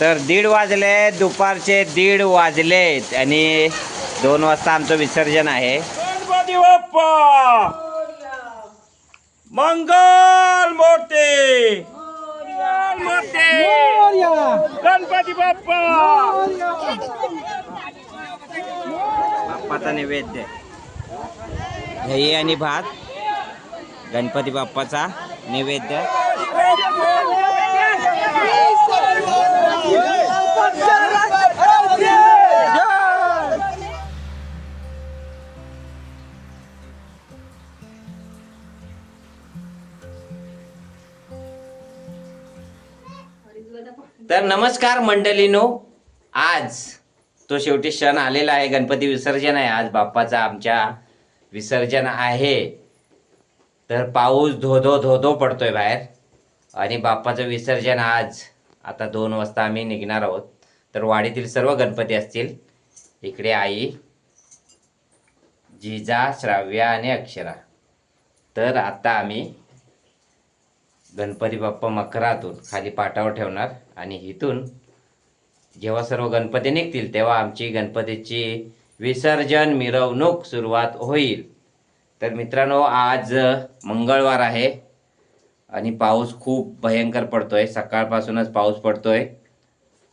तर दीड वाजले दुपारचे दीड वाजलेत आणि दोन वाजता आमचं विसर्जन आहे गणपती बाप्पा मंगल मोठे मंगल मोठे गणपती बाप्पा बाप्पाचा नैवेद्य दही आणि भात गणपती बाप्पाचा नैवेद्य तर नमस्कार मंडळीनो आज तो शेवटी क्षण आलेला आहे गणपती विसर्जन आहे. आज बाप्पाचा आमच्या विसर्जन आहे. तर पाऊस धो-धो धो-धो पडतोय बाहेर आणि बाप्पाचं विसर्जन आज आता दोन वाजता आम्ही निघणार आहोत. तर वाडीतील सर्व गणपती असतील. इकडे आई जिजा श्राव्या आणि अक्षरा. तर आता आम्ही गणपती बाप्पा मकरातून खाली पाटावर ठेवणार आणि इथून जेव्हा सर्व गणपती निघतील तेव्हा आमची गणपतीची विसर्जन मिरवणूक सुरुवात होईल. तर मित्रांनो आज मंगळवार आहे. आणि पाऊस खूप भयंकर पडतोय. सकाळपासूनच पाऊस पडतोय.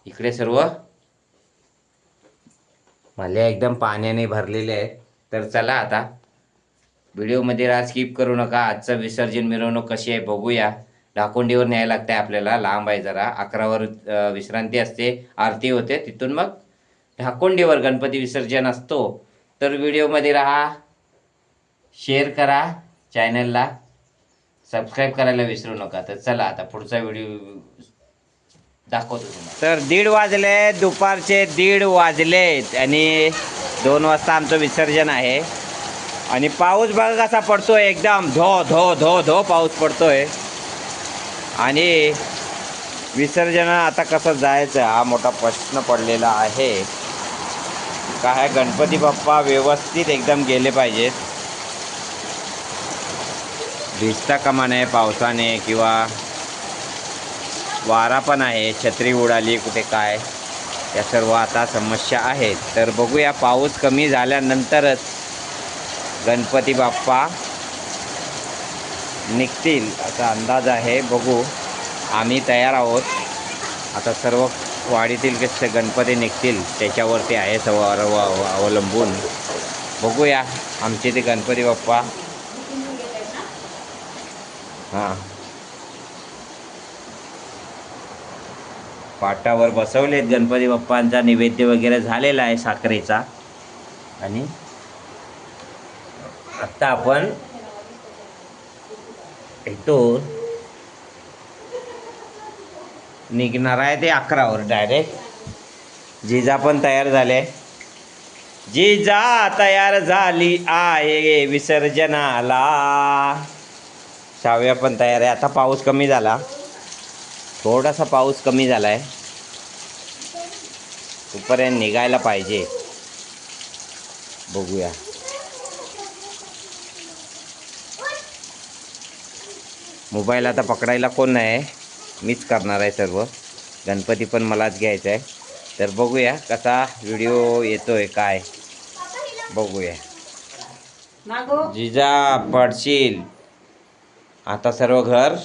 इकडे सर्व मल्या एकदम पाण्याने भरलेले आहेत. तर चला आता व्हिडिओमध्ये राज स्किप करू नका. आजचं विसर्जन मिरवणूक कशी आहे बघूया. ढाकोंडीवर न्यायला लागते आपल्याला. लांब आहे जरा. अकरावर विश्रांती असते. आरती होते. तिथून मग ढाकोंडीवर गणपती विसर्जन असतो. तर व्हिडिओमध्ये राहा. शेअर करा. चॅनलला सबस्क्राईब करायला विसरू नका. तर चला आता पुढचा व्हिडिओ दाखवतो तुम्हाला. तर दीड वाजले दुपारचे दीड वाजलेत आणि दोन वाजता आमचं विसर्जन आहे. आणि पाऊस बघा कसा पडतोय एकदम. धो धो धो धो पाऊस पडतोय. आणि विसर्जन आता कसं जायचं हा मोठा प्रश्न पडलेला आहे. काय गणपती बाप्पा व्यवस्थित एकदम गेले पाहिजेत. भिजता कामा पावसाने किंवा वारा पण आहे छत्री उडाली कुठे काय? या सर्व आता समस्या आहेत. तर बघूया पाऊस कमी झाल्यानंतरच गणपती बाप्पा निघतील असा अंदाज आहे. बघू आम्ही तयार आहोत. आता सर्व वाडीतील कसे गणपती निघतील. त्याच्यावरती आहे सर्व अवलंबून. बघूया आमचे ते गणपती बाप्पा हां. पाटावर बसवलेत गणपती बाप्पांचा नैवेद्य वगैरे झालेला आहे साखरेचा. आणि आत्ता आपण इथून निघणार आहे ते अकरावर डायरेक्ट जिजा पण तयार झाले. जिजा तयार झाली आहे विसर्जनाला. शाव्या पण तयार आहे. आता पाऊस कमी झाला. थोडासा पाऊस कमी झाला आहे तोपर्यंत निघायला पाहिजे. बघूया. मोबाईल आता पकडायला कोण नाही मीच करणार आहे सर्व. गणपती पण मलाच घ्यायचा आहे. तर बघूया कसा व्हिडिओ येतोय काय. बघूया. जिजा पडशील. आता सर्व घर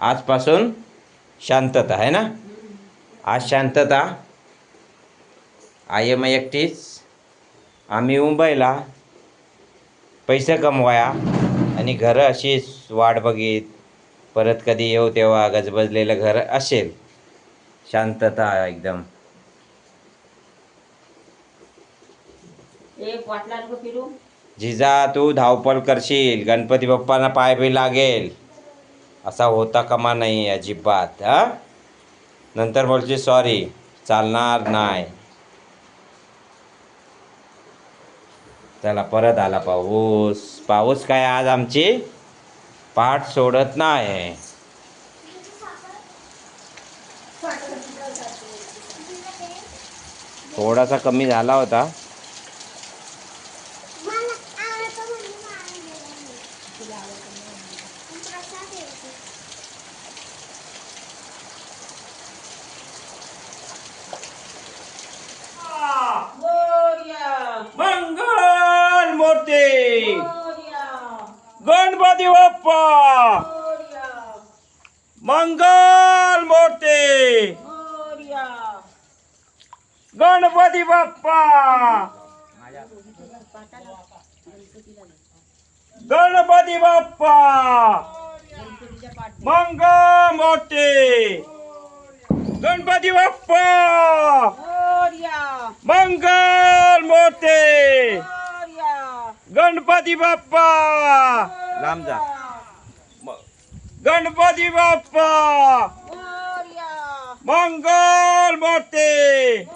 आजपासून शांतता आहे ना? आज शांतता. आय एम एकटीच. आम्ही मुंबईला. पैसे कमवाया आणि घरं अशीच वाट बघीत. परत कधी येऊ तेव्हा गजबजलेलं घर असेल. शांतता एकदम. एक वाटला फिरू? जिजा तू धावपळ करशील. गणपती बाप्पांना पाय बी लागेल. असा होता कमा नाही अजिबात हा? नंतर बोलची सॉरी चालणार नाही. चला परत आला पाऊस. पाऊस काय आज आमची? पाठ सोडत नाही. थोडासा कमी झाला होता. गणपती बाप्पा! गणपती बाप्पा! मंगळ मोठे! गणपती बाप्पा! मंगल मोठे! गणपती बाप्पा! लांब जा. गणपती बाप्पा! मंगल मोठे!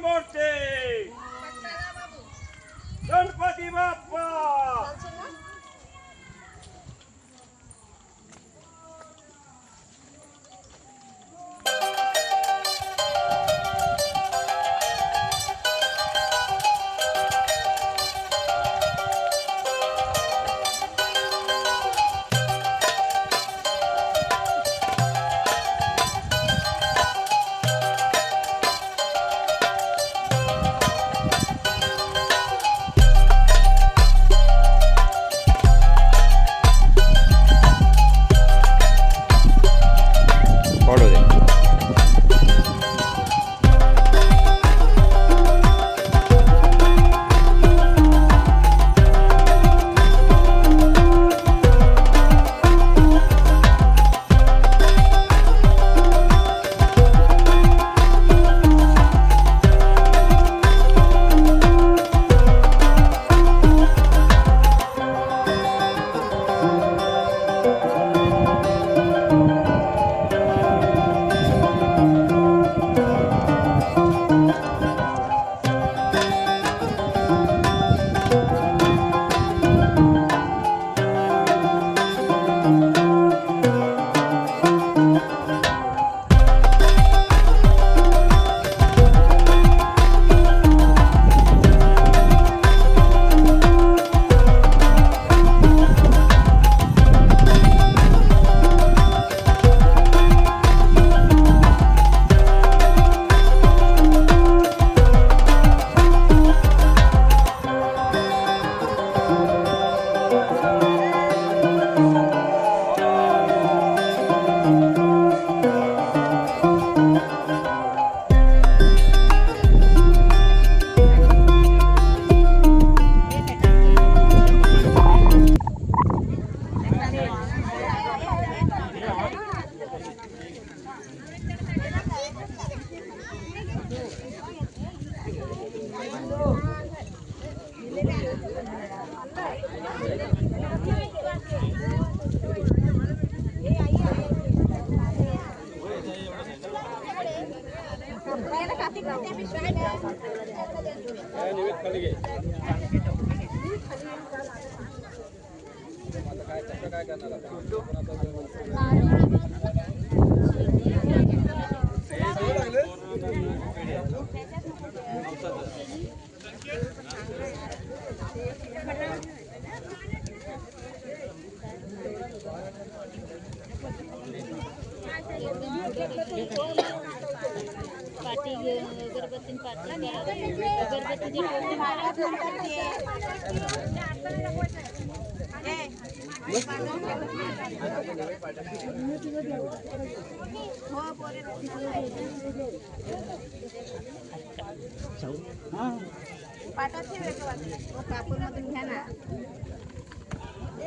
मंगल मूर्ती गणपती पाठी अगरबत्ती पाठी अगरबत्तीची टोपी मारा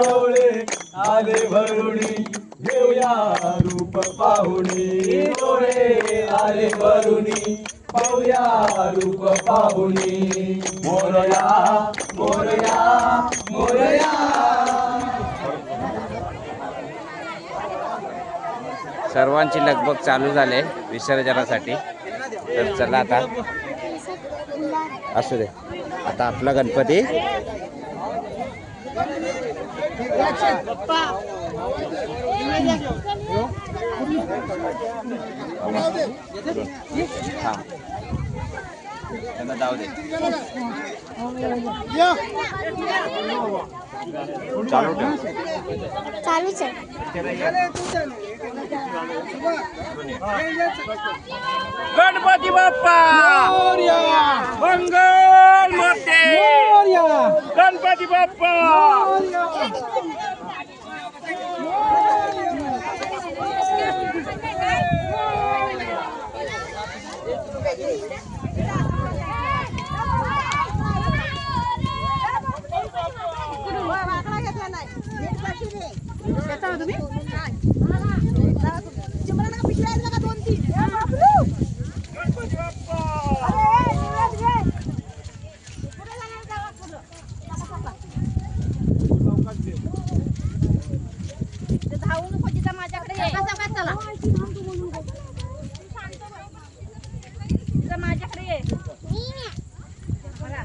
डोळे आले भरुणी घेऊया रूप पाहुणी. डोळे आले भरुणी पाहुया रूप पाहुणी. मोरया मोरया मोरया. सर्वांची लगबग चालू झाले विसर्जनासाठी. तर चला आता. असू दे. आता आपला गणपती त्यांना जाऊ दे चालू चालूच आहे गणपती बाप्पा मंगल मूर्ती गणपती बाप्पा गणपती बाप्पा धावू नको तिथं माझ्याकडे ये. चला तिथं माझ्याकडे ये बघा.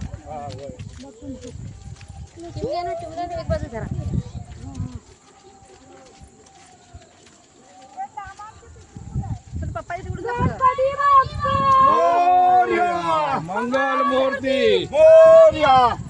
चिमण्या ना, चिमण्या ना, एक बाजू धरा. चल, पप्पाच्या तिकडून जा पुढं. मोरया मंगल मूर्ती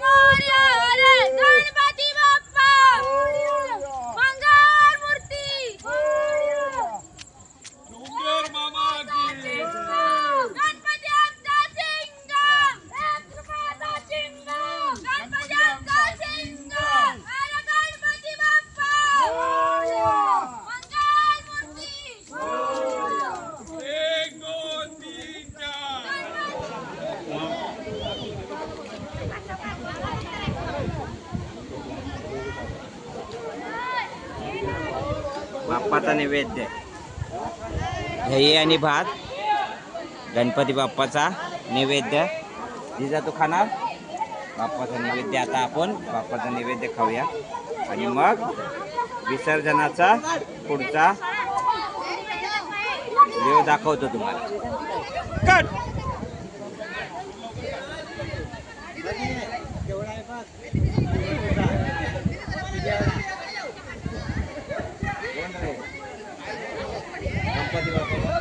मोरया गणपती बाप्पा डोंगर मामा की गणपती आमचा सिंगम एक रुपयाचा सिंगम गणपती आमचा सिंगम अरे गणपती बाप्पा मंगल मूर्ती एक दोन तीन चार बाप्पाचा नैवेद्य. दही आणि भात गणपती बाप्पाचा नैवेद्य. जिजा तू खाणार? बाप्पाचा नैवेद्य आता आपण बाप्पाचा नैवेद्य खाऊया. आणि मग विसर्जनाचा पुढचा व्हिडिओ दाखवतो तुम्हाला. कट गणपती बाप्पा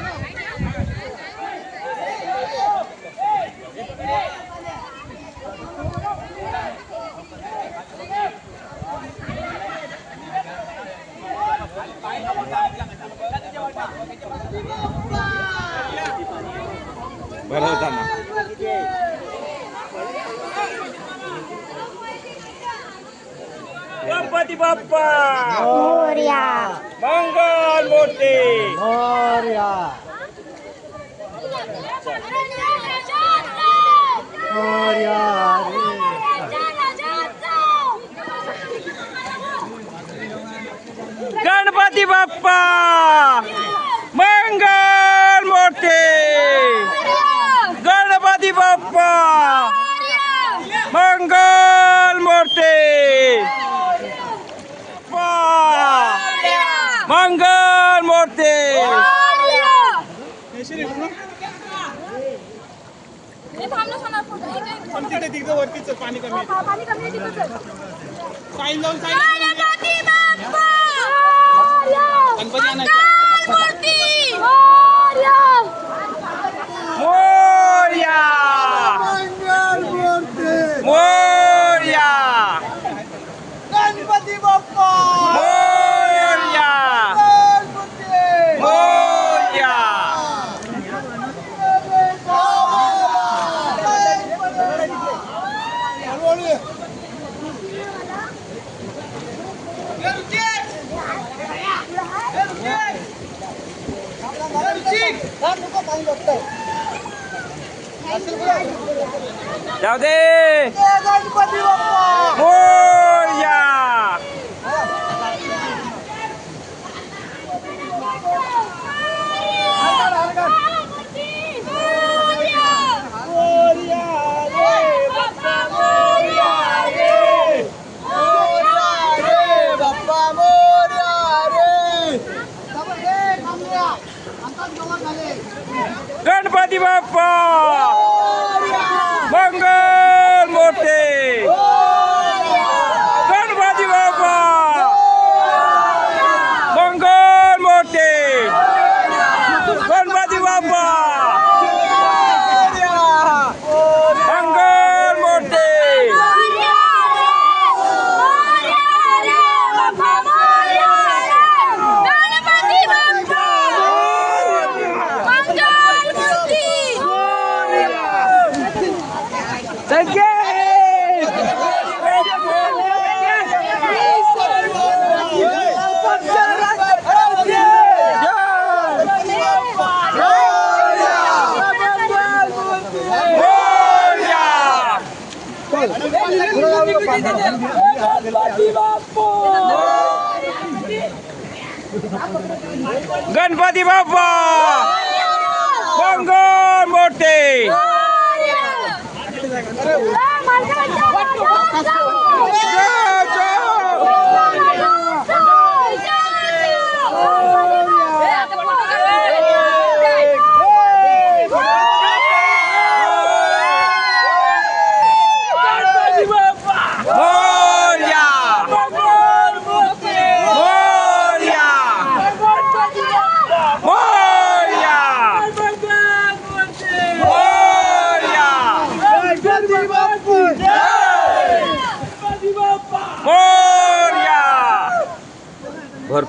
भरवताना गणपती बाप्पा मोरया मंगल मूर्ती मोरया मोरया गणपती बाप्पा मंगल मूर्ती गणपती बाप्पा मंगल मूर्ती बाप्पा. मंगल मूर्ती ¡Acompañan a ¡Gloria! दे मोरया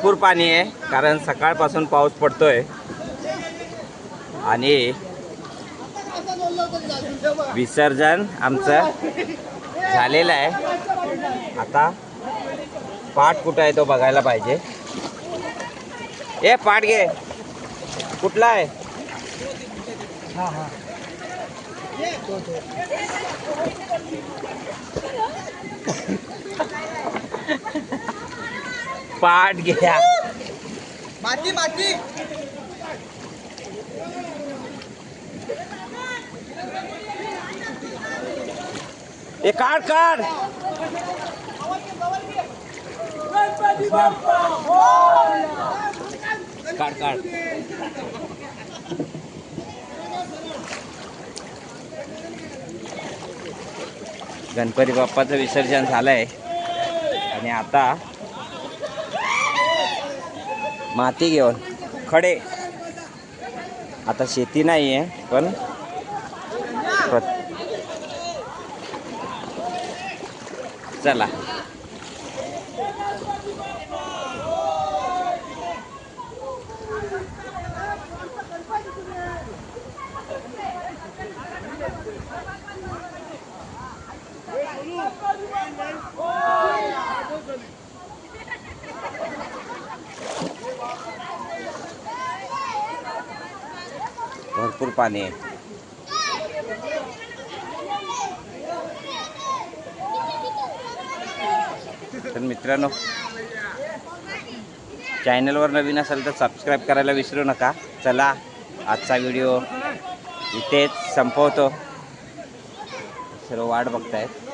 भरपूर पाणी आहे कारण सकाळपासून पाऊस पडतोय. आणि विसर्जन आमचं झालेलं आहे. आता पाठ कुठं आहे तो बघायला पाहिजे. ए पाठ घे. कुठला आहे? पाठ घ्या. माती माती. ए काढ काढ. काढ काढ. गणपती बाप्पाचं विसर्जन झालंय. आणि आता माती घेऊन. खडे. आता शेती नाही आहे पण चला भरपूर पाणी. आहे तर मित्रांनो चॅनलवर नवीन असेल तर सबस्क्राईब करायला विसरू नका. चला आजचा व्हिडिओ इथेच संपवतो. सर्व वाट बघतायत.